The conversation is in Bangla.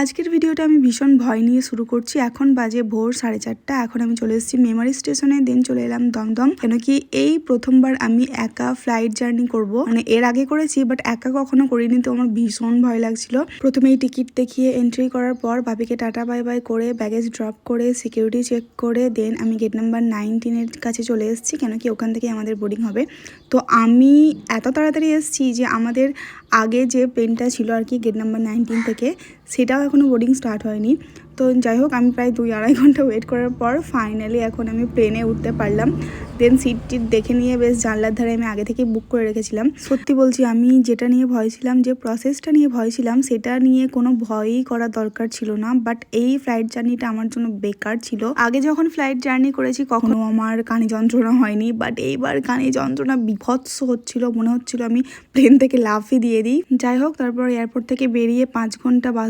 আজকের ভিডিওটা আমি ভীষণ ভয় নিয়ে শুরু করছি। এখন বাজে ভোর সাড়ে চারটা। এখন আমি চলে এসেছি মেমারি স্টেশনে দিন চলে এলাম দমদম। কেন কি এই প্রথমবার আমি একা ফ্লাইট জার্নি করব। মানে এর আগে করেছি বাট একা কখনো করিনি, তো আমার ভীষণ ভয় লাগছিল। প্রথমে এই টিকিট দেখিয়ে এন্ট্রি করার পর ভাবিকে টাটা বাই বাই করে ব্যাগেজ ড্রপ করে সিকিউরিটি চেক করে দেন আমি গেট নাম্বার নাইনটিনের কাছে চলে এসেছি। কেন কি ওখান থেকে আমাদের বোর্ডিং হবে। তো আমি এত তাড়াতাড়ি এসেছি যে আমাদের আগে যে প্লেনটা ছিল আর কি গেট নাম্বার নাইনটিন থেকে, সেটাও এখনও বোর্ডিং স্টার্ট হয়নি। তো যাই হোক, আমি প্রায় দুই আড়াই ঘণ্টা ওয়েট করার পর ফাইনালি এখন আমি প্লেনে উঠতে পারলাম। দেন সিট টিট দেখে নিয়ে বেশ জানলার ধারে আমি আগে থেকে বুক করে রেখেছিলাম। সত্যি বলছি, আমি যেটা নিয়ে ভয় ছিলাম, যে প্রসেসটা নিয়ে ভয় ছিলাম, সেটা নিয়ে কোনো ভয়ই করা দরকার ছিল না। বাট এই ফ্লাইট জার্নিটা আমার জন্য বেকার ছিল। আগে যখন ফ্লাইট জার্নি করেছি, কখনো আমার কানে যন্ত্রণা হয়নি। বাট এইবার কানে যন্ত্রণা বিভৎস হচ্ছিল, মনে হচ্ছিল আমি প্লেন থেকে লাফই দিয়ে দিই। যাই হোক, তারপর এয়ারপোর্ট থেকে বেরিয়ে পাঁচ ঘণ্টা বাস